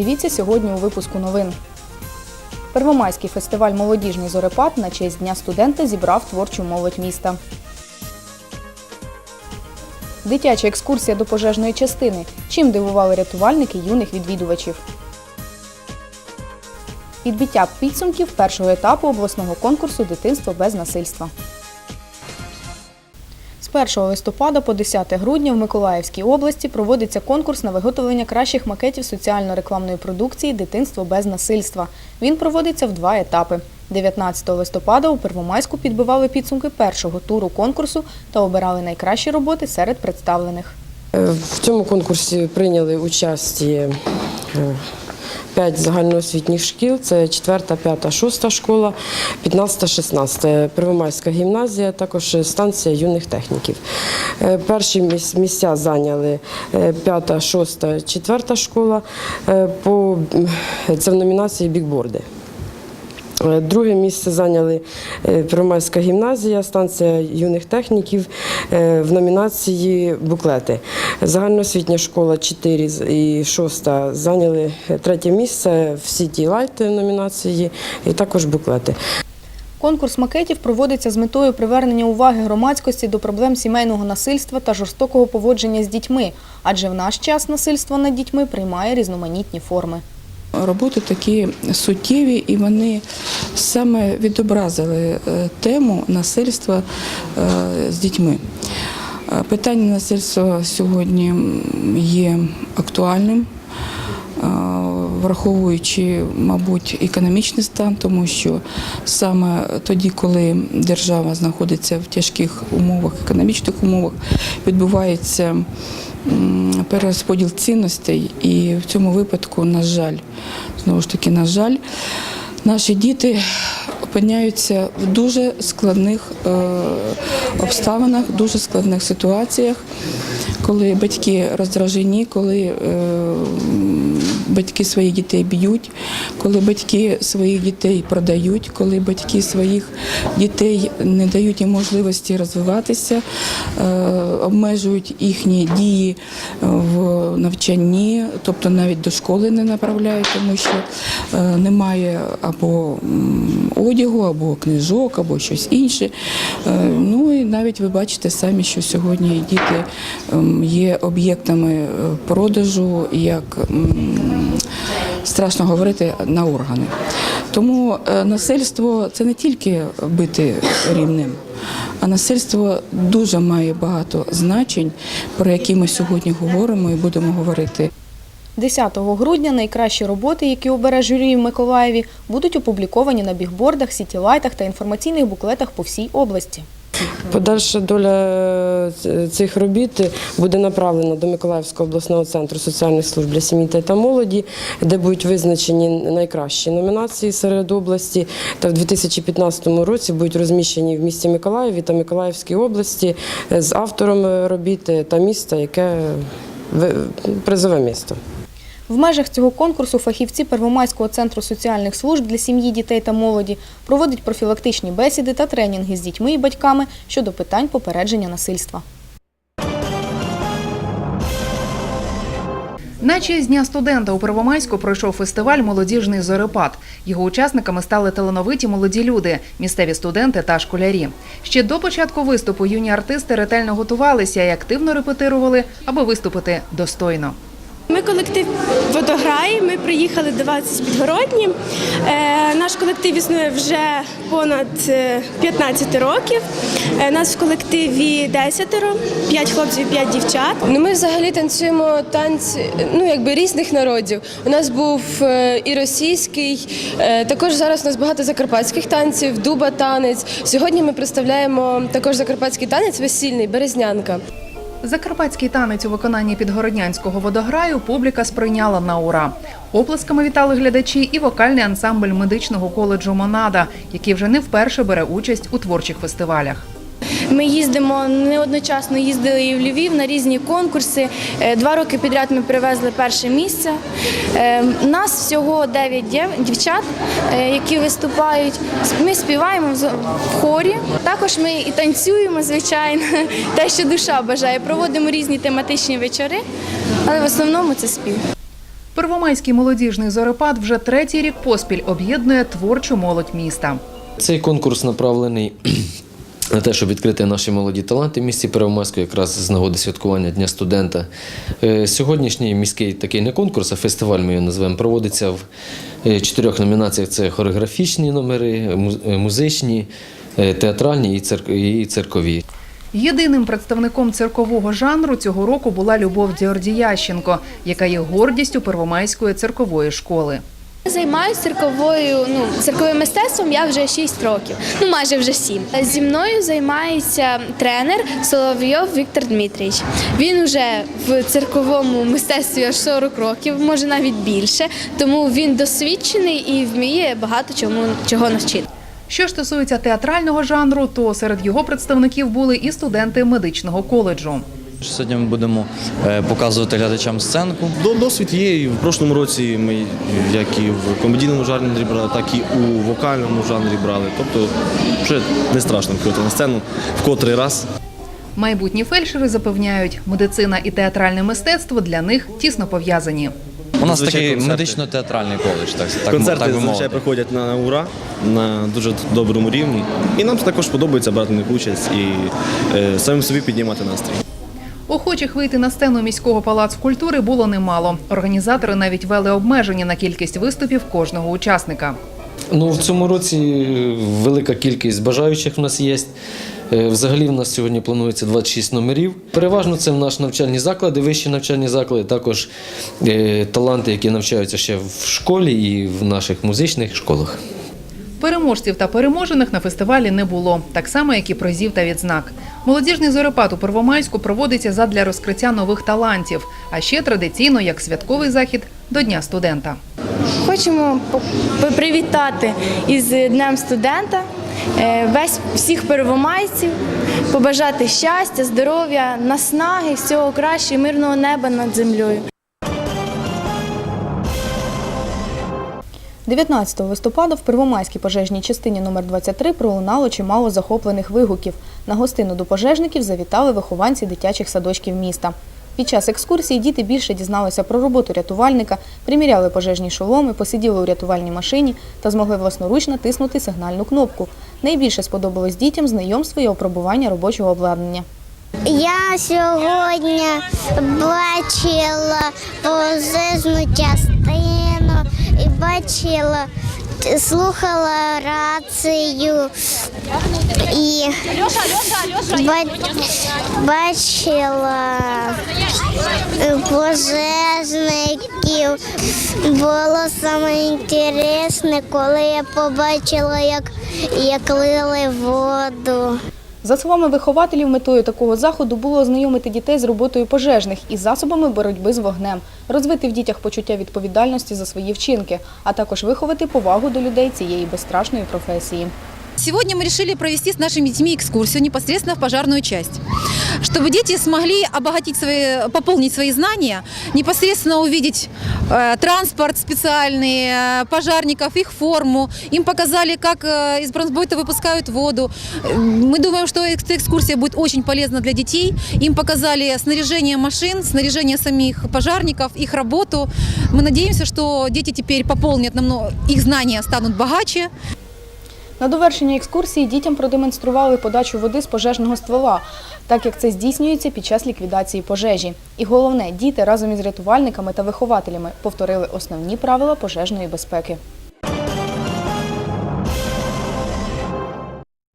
Дивіться сьогодні у випуску новин. Первомайський фестиваль Молодіжний зорепад на честь Дня студента зібрав творчу молодь міста. Дитяча екскурсія до пожежної частини. Чим дивували рятувальники юних відвідувачів. Підбиття підсумків першого етапу обласного конкурсу Дитинство без насильства. З 1 листопада по 10 грудня в Миколаївській області проводиться конкурс на виготовлення кращих макетів соціально-рекламної продукції Дитинство без насильства. Він проводиться в два етапи. 19 листопада у Первомайську підбивали підсумки першого туру конкурсу та обирали найкращі роботи серед представлених. Е, В цьому конкурсі прийняли участь е, п'ять загальноосвітніх шкіл. Це 4, 5, 6 школа, 15, 16. Первомайська гімназія, також станція юних техніків. Е, Перші місця зайняли 5, 6, 4 школа. Е, це в номінації бікборди. Е, Друге місце зайняли е, Первомайська гімназія, станція юних техніків е, в номінації буклети. Загальноосвітня школа 4 і 6 зайняли третє місце в Сіті Лайт номінації і також буклети. Конкурс макетів проводиться з метою привернення уваги громадськості до проблем сімейного насильства та жорстокого поводження з дітьми, адже в наш час насильство над дітьми приймає різноманітні форми. Роботи такі суттєві, і вони саме відобразили е, тему насильства е, з дітьми. Е, Питання насильства сьогодні є актуальним, враховуючи, мабуть, економічний стан, тому що саме тоді, коли держава знаходиться в тяжких умовах, економічних умовах, відбувається перерозподіл цінностей, і в цьому випадку, на жаль, знову ж таки, на жаль, наші діти опиняються в дуже складних е, обставинах, дуже складних ситуаціях, коли батьки роздражені, коли е, батьки своїх дітей б'ють, коли батьки своїх дітей продають, коли батьки своїх дітей не дають їм можливості розвиватися, е, обмежують їхні дії в навчанні, тобто навіть до школи не направляють, тому що е, немає або одягу, або книжок, або щось інше. Е, Ну і навіть ви бачите самі, що сьогодні діти ем, є об'єктами е, продажу, як страшно говорити, на органи. Тому е, насильство це не тільки бити рівнем, а насильство дуже має багато значень, про які ми сьогодні говоримо і будемо говорити. 10 грудня найкращі роботи, які обере журі в Миколаєві, будуть опубліковані на бігбордах, сітілайтах та інформаційних буклетах по всій області. Подальша доля е, цих робіт буде направлена до Миколаївського обласного центру соціальних служб для сім'ї та молоді, де будуть визначені найкращі номінації серед області. Та в 2015 році будуть розміщені в місті Миколаєві та Миколаївській області е, з автором е, робіт та міста, яке призове місто. В межах цього конкурсу фахівці Первомайського центру соціальних служб для сім'ї, дітей та молоді проводять профілактичні бесіди та тренінги з дітьми і батьками щодо питань попередження насильства. На честь дня студента у Первомайську пройшов фестиваль Молодіжний зорепад. Його учасниками стали талановиті молоді люди, місцеві студенти та школярі. Ще до початку виступу юні артисти ретельно готувалися і активно репетирували, аби виступити достойно. Ми колектив водограй. Ми приїхали до вас з Підгородні. Е, наш колектив існує вже понад е, 15 років. Е, нас в колективі 10, 5 хлопців, і 5 дівчат. Ну, ми взагалі танцюємо танці ну, якби різних народів. У нас був е, і російський, е, також зараз у нас багато закарпатських танців, дуба танець. Сьогодні ми представляємо також закарпатський танець весільний, березнянка. Закарпатський танець у виконанні підгороднянського водограю публіка сприйняла на ура. Оплесками вітали глядачі і вокальний ансамбль медичного коледжу Монада, який вже не вперше бере участь у творчих фестивалях. Ми їздимо неодночасно їздили і в Львів на різні конкурси. Е, Два роки підряд ми привезли перше місце. Е, Нас всього 9 дівчат, е, які виступають. Ми співаємо в в хорі. Також ми і танцюємо, звичайно, те, що душа бажає. Проводимо різні тематичні вечори, але в основному це спів. Первомайський молодіжний зорепад вже третій рік поспіль об'єднує творчу молодь міста. Цей конкурс направлений на те, щоб відкрити наші молоді таланти в місті Первомайську, якраз з нагоди святкування Дня студента. Е, Сьогоднішній міський такий не конкурс, а фестиваль ми його називаємо, проводиться в е, чотирьох номінаціях: це хореографічні номери, е, музичні, театральні і цирк- і циркові. Єдиним представником циркового жанру цього року була Любов Діордіященко, яка є гордістю Первомайської циркової школи. Займаюся цирковою, ну цирковим мистецтвом я вже 6 років, ну майже вже 7. Зі мною займається тренер Соловйов Віктор Дмитрійович. Він вже в цирковому мистецтві аж 40 років, може навіть більше. Тому він досвідчений і вміє багато чому чого навчити. Що стосується театрального жанру, то серед його представників були і студенти медичного коледжу. Сьогодні ми будемо е, показувати глядачам сценку. До- Досвід є і в прошлому році ми як і в комедійному жанрі брали, так і у вокальному жанрі брали. Тобто вже не страшно виходити на сцену в котрий раз. Майбутні фельдшери запевняють, медицина і театральне мистецтво для них тісно пов'язані. У нас такий медично-театральний коледж, так, так, Концерти так би зазвичай мовити. приходять на ура на дуже доброму рівні. І нам також подобається брати них участь і е, самим собі піднімати настрій. Охочих вийти на сцену міського палацу культури було немало. Організатори навіть вели обмеження на кількість виступів кожного учасника. Ну, в цьому році е, велика кількість бажаючих в нас є. Е, Взагалі в нас сьогодні планується 26 номерів. Переважно це в наші навчальні заклади, вищі навчальні заклади, також е, таланти, які навчаються ще в школі і в наших музичних школах. Переможців та переможених на фестивалі не було, так само як і призів та відзнак. Молодіжний зорепад у Первомайську проводиться задля розкриття нових талантів, а ще традиційно як святковий захід до Дня студента. Хочемо привітати із Днем студента е, весь всіх первомайців, побажати щастя, здоров'я, наснаги, всього кращого, мирного неба над землею. 19 листопада в Первомайській пожежній частині номер 23 пролунало чимало захоплених вигуків. На гостину до пожежників завітали вихованці дитячих садочків міста. Під час екскурсії діти більше дізналися про роботу рятувальника, приміряли пожежні шоломи, посиділи у рятувальній машині та змогли власноруч натиснути сигнальну кнопку. Найбільше сподобалось дітям знайомство і опробування робочого обладнання. Я сьогодні бачила пожежну частину бачила, слухала рацію і бачила е, пожежників. Було саме інтересне, коли я побачила, як, як лили воду. За словами вихователів, метою такого заходу було ознайомити дітей з роботою пожежних і засобами боротьби з вогнем, розвити в дітях почуття відповідальності за свої вчинки, а також виховати повагу до людей цієї безстрашної професії. Сегодня мы решили провести с нашими детьми экскурсию непосредственно в пожарную часть, чтобы дети смогли обогатить свои, пополнить свои знания, непосредственно увидеть э, транспорт специальный, э, пожарников, их форму. Им показали, как э, из бронзбойта выпускают воду. Мы думаем, что эта экскурсия будет очень полезна для детей. Им показали снаряжение машин, снаряжение самих пожарников, их работу. Мы надеемся, что дети теперь пополнят намного, их знания станут богаче, На довершення екскурсії дітям продемонстрували подачу води з пожежного ствола, так як це здійснюється під час ліквідації пожежі. І головне, діти разом із рятувальниками та вихователями повторили основні правила пожежної безпеки.